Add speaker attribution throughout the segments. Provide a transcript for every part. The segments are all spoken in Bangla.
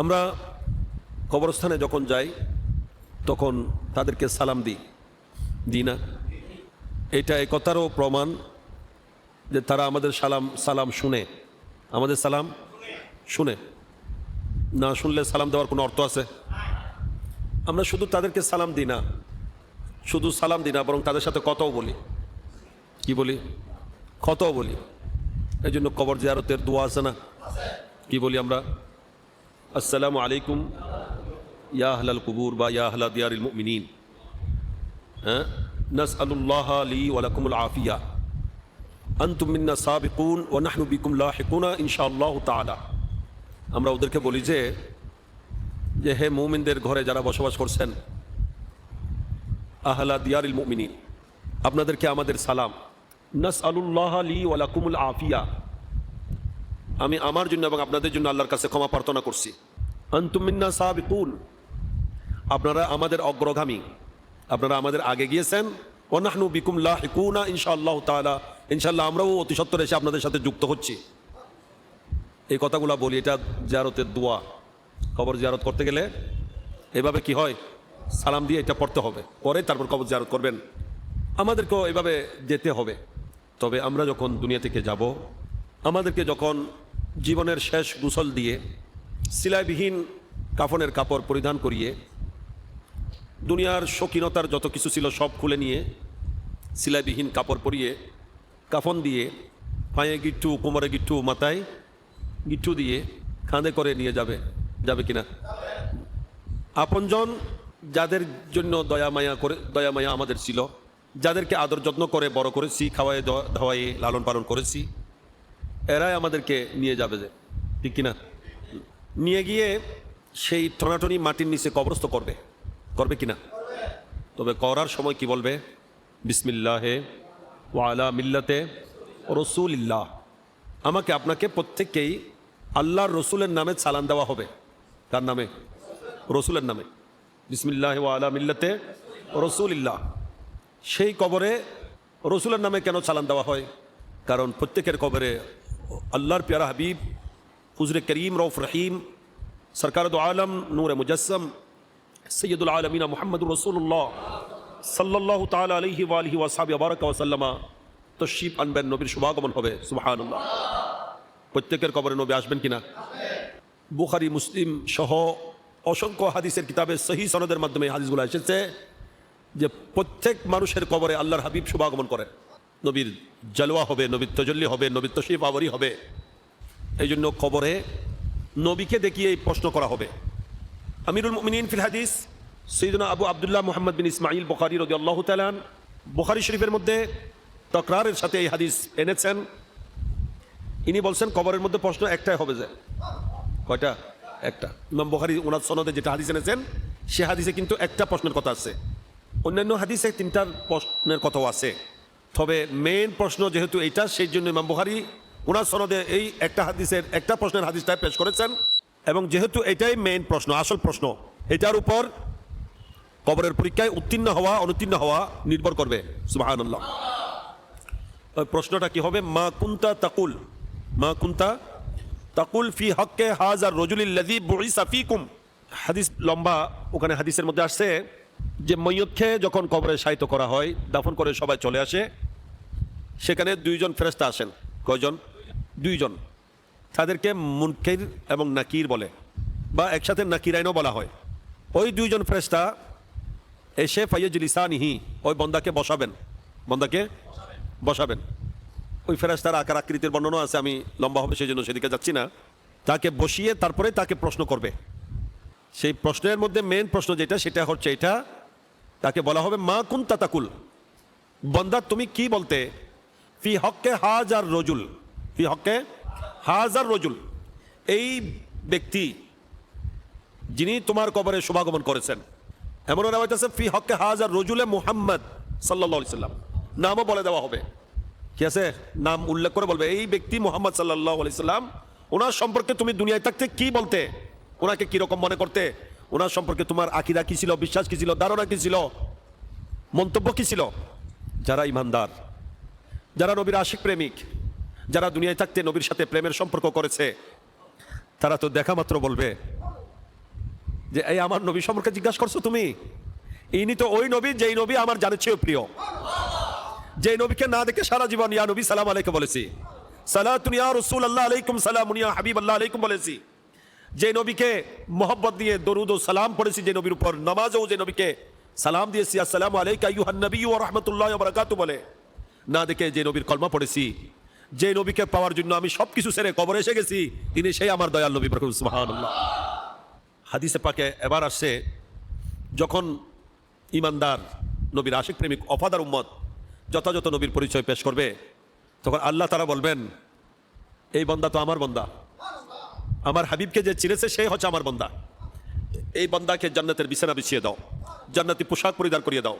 Speaker 1: আমরা কবরস্থানে যখন যাই, তখন তাদেরকে সালাম দিই। দিই না? এটা একতারও প্রমাণ যে তারা আমাদের সালাম সালাম শুনে। আমাদের সালাম শুনে। না শুনলে সালাম দেওয়ার কোনো অর্থ আছে? আমরা শুধু তাদেরকে সালাম দিই না। শুধু সালাম দিই না, বরং তাদের সাথে কথাও বলি। কি বলি? কথাও বলি। এই জন্য কবর জিয়ারতের দোয়া আছে না? কি বলি আমরা? আসসালামু আলাইকুম ইয়া আহলাল কুবুর বা ইয়া আহলা দিয়ারিল মুমিনিন হ্যাঁ নাসআলুল্লাহ লি ওয়া লাকুমুল আফিয়া আনতুম মিন্না সাবিকুন ওয়া নাহনু বিকুম লাহিকুনা ইনশাআল্লাহ তাআলা আমরা ওদেরকে বলি যে যে হে মুমিনদের ঘরে যারা বসবাস করছেন, আহলা দিয়ারিল মুমিনিন, আপনাদেরকে আমাদের সালাম। নাস আলুল্লাহ লি ওয়ালাকুমুল আফিয়া। আমি আমার জন্য এবং আপনাদের জন্য আল্লাহর কাছে ক্ষমা প্রার্থনা করছি। আন্তুমিন্না সাবিকুন। আপনারা আমাদের অগ্রগামী। আপনারা আমাদের আগে গিয়েছেন। ওনাহনু বিকুম লাহিকুনা ইনশাআল্লাহ তাআলা। ইনশাল্লাহ আমরাও অতি সত্তর এসে আপনাদের সাথে যুক্ত হচ্ছি। এই কথাগুলো বলি, এটা জিয়ারতের দোয়া। কবর জিয়ারত করতে গেলে এভাবে কি হয়? সালাম দিয়ে এটা পড়তে হবে। পরে তারপর কবর জিয়ারত করবেন। আমাদেরকেও এভাবে যেতে হবে। তবে আমরা যখন দুনিয়া থেকে যাব, আমাদেরকে যখন জীবনের শেষ গুসল দিয়ে সিলাইবিহীন কাফনের কাপড় পরিধান করিয়ে দুনিয়ার শৌখিনতার যত কিছু ছিল সব খুলে নিয়ে সিলাইবিহীন কাপড় পরিয়ে কাফন দিয়ে পায়ে গিট্টু, কোমরে গিট্টু, মাথায় গিট্টু দিয়ে খাঁদে করে নিয়ে যাবে যাবে কিনা? আপনজন যাদের জন্য দয়া মায়া করে, দয়া মায়া আমাদের ছিল, যাদেরকে আদর যত্ন করে বড় করেছি খাওয়াই ধাওয়াই লালন পালন করেছি এরাই আমাদেরকে নিয়ে যাবে যে, ঠিক কিনা? নিয়ে গিয়ে সেই টনাটনি মাটির নিচে কবরস্থ করবে। করবে কিনা? তবে করার সময় কি বলবে? বিসমিল্লাহে ওয়ালা মিল্লাতে রসুলিল্লাহ। আমাকে আপনাকে প্রত্যেককেই আল্লাহর রসুলের নামে চালান দেওয়া হবে। তার নামে? রসুলের নামে। বিসমিল্লাহ ওয়ালা মিল্লাতে রসুলিল্লাহ। সেই কবরে রসুলের নামে কেন চালান দেওয়া হয়? কারণ প্রত্যেকের কবরে আল্লাহর পেয়ারা হাবিব, হুজরে করিম রৌফ রহিম, সরকার আলম, নূর মুজসম, সৈয়দুল আলমিনা মোহাম্মদ রসুল্লাহ সাল্লাহ তাল আলহি আলহি ওয়াসাবি আবারক ওসাল্লামা তশিফ আনবেন নবীর শুভাগমন হবে সুবাহান্লাহ প্রত্যেকের কবরে নবী আসবেন কিনা? বুখারি, মুসলিম সহ অসংখ্য হাদিসের কিতাবে সহি সনদের মাধ্যমে হাদিসগুলো এসেছে যে প্রত্যেক মানুষের কবরে আল্লাহর হাবিব শুভাগমন করেন। নবীর জালওয়া হবে, নবীর তজল্লি হবে, নবীর তশিফ আবরি হবে। এই জন্য কবরে নবীকে দেখিয়ে এই প্রশ্ন করা হবে। আমিরুল মিনীন ফিল হাদিস সৈদনা আবু আবদুল্লাহ মোহাম্মদ বিন ইসমাইল বখারি রদি আল্লাহ তালান বখারি শরীফের মধ্যে তকরারের সাথে এই হাদিস এনেছেন। ইনি বলছেন, কবরের মধ্যে প্রশ্ন একটাই হবে যে, কয়টা? একটা। ইমাম বখারি ওনার সনদে যেটা হাদিস এনেছেন, সে হাদিসে কিন্তু একটা প্রশ্নের কথা আছে। অন্যান্য হাদিসে তিনটার প্রশ্নের কথাও আছে। তবে মেন প্রশ্ন যেহেতু এইটা, সেই জন্য ইমাম বখারি ওনার সনদে এই একটা হাদিসের, একটা প্রশ্নের হাদিসটা পেশ করেছেন। এবং যেহেতু এটাই মেইন প্রশ্ন, আসল প্রশ্ন, এটার উপর কবরের পরীক্ষায় উত্তীর্ণ হওয়া, অনুত্তীর্ণ হওয়া নির্ভর করবে। সুবাহান্লাহ প্রশ্নটা কি হবে? মা কুন্তা তাকুল, মা কুন্তা তাকুল ফি হককে হাজার রজুলিল্লাদি বুইসা ফিকুম। হাদিস লম্বা, ওখানে হাদিসের মধ্যে আসছে যে মৈয়তকে যখন কবরে সাহিত্য করা হয়, দাফন করে সবাই চলে আসে। সেখানে দুইজন ফেরেস্তা আসেন। কয়জন? দুইজন। তাদেরকে মুনকির এবং নাকির বলে, বা একসাথে নাকির আইনও বলা হয়। ওই দুইজন ফেরেস্তা এসে ফাইয়াজ লিসানিহি ওই বন্দাকে বসাবেন। বন্দাকে বসাবেন। ওই ফেরাস্তার আকার আকৃতির বর্ণনা আছে, আমি লম্বা হবে সেই জন্য সেদিকে যাচ্ছি না। তাকে বসিয়ে তারপরে তাকে প্রশ্ন করবে। সেই প্রশ্নের মধ্যে মেন প্রশ্ন যেটা, সেটা হচ্ছে এটা তাকে বলা হবে মা কুন তাতাকুল বন্দা, তুমি কি বলতে? ফি হককে হাজার রজুল। ফি হককে হাজার রজুল। এই ব্যক্তি, যিনি তোমার কবরে শুভাগমন করেছেন। এমন আছে, ফি হককে হাজার রজুলে মুহাম্মদ সাল্লাহ সাল্লাম। নামও বলে দেওয়া হবে। কি আছে? নাম উল্লেখ করে বলবে, এই ব্যক্তি মোহাম্মদ সাল্লাহ আলি সাল্লাম, ওনার সম্পর্কে তুমি দুনিয়ায় থাকতে কি বলতে? ওনাকে কীরকম মনে করতে? ওনার সম্পর্কে তোমার আকিদা কি ছিল, বিশ্বাস কি ছিল, ধারণা কি ছিল, মন্তব্য কি ছিল? যারা ইমানদার, যারা নবীর আশিক প্রেমিক, যারা দুনিয়ায় থাকতে নবীর সাথে প্রেমের সম্পর্ক করেছে, তারা তো দেখা মাত্র বলবে যে, এই আমার নবী সম্পর্কে জিজ্ঞাসা করছ তুমি? ইনি তো ওই নবী যেই নবী আমার জানের চেয়েও প্রিয়। যে নবীকে না দেখে সারা জীবন ইয়া নবী সালাম আলাইকুম বলেছি। সালাতুন ইয়া রসুল আল্লাহ আলাইকুম সালাম হাবিব আল্লাহ আলাইকুম বলেছি। যে নবীকে মোহব্বত দিয়ে দরুদ ও সালাম পড়েছি, যে নবীর উপর নামাজও, যে নবীকে সালাম দিয়েছি, আসসালামু আলাইকা আইয়ুহান নবী ওয়া রাহমাতুল্লাহি ওয়া বারাকাতুহু বলে। না দেখে যে নবীর কলমা পড়েছি, যে নবীকে পাওয়ার জন্য আমি সবকিছু সেরে কবর এসে গেছি, তিনি সেই আমার দয়াল নবী প্রভু সুবহানাল্লাহ। হাদিসে পাকে এবার আসছে, যখন ইমানদার নবীর আশিক প্রেমিক অফাদার উম্মত যথাযথ নবীর পরিচয় পেশ করবে, তখন আল্লাহ তারা বলবেন, এই বন্দা তো আমার বন্দা। আমার হাবিবকে যে চিনেছে, সে হচ্ছে আমার বন্দা। এই বন্দাকে জান্নাতের বিছানা বিছিয়ে দাও। জান্নাতি পোশাক পরিধান করিয়ে দাও।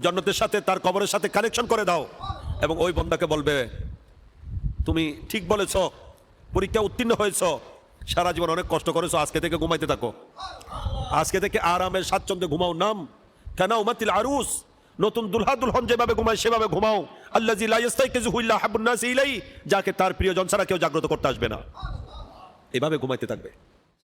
Speaker 1: জান্নাতের সাথে তার কবরের সাথে কানেকশন করে দাও। এবং ওই বন্দাকে বলবে, তুমি ঠিক বলেছ, পরীক্ষা উত্তীর্ণ হয়েছ। সারা জীবন অনেক কষ্ট করেছ, আজকে থেকে ঘুমাইতে থাকো। আজকে থেকে আরামের স্বাচ্ছন্দ্যে ঘুমাও। নাম, কেন উমাতিল আরুস। নতুন দুলহা দুলহন যেভাবে ঘুমায়, সেভাবে ঘুমাও। আল্লাহ যাকে তার প্রিয়জন ছাড়া কেউ জাগ্রত করতে আসবে না। এভাবে ঘুমাইতে থাকবে।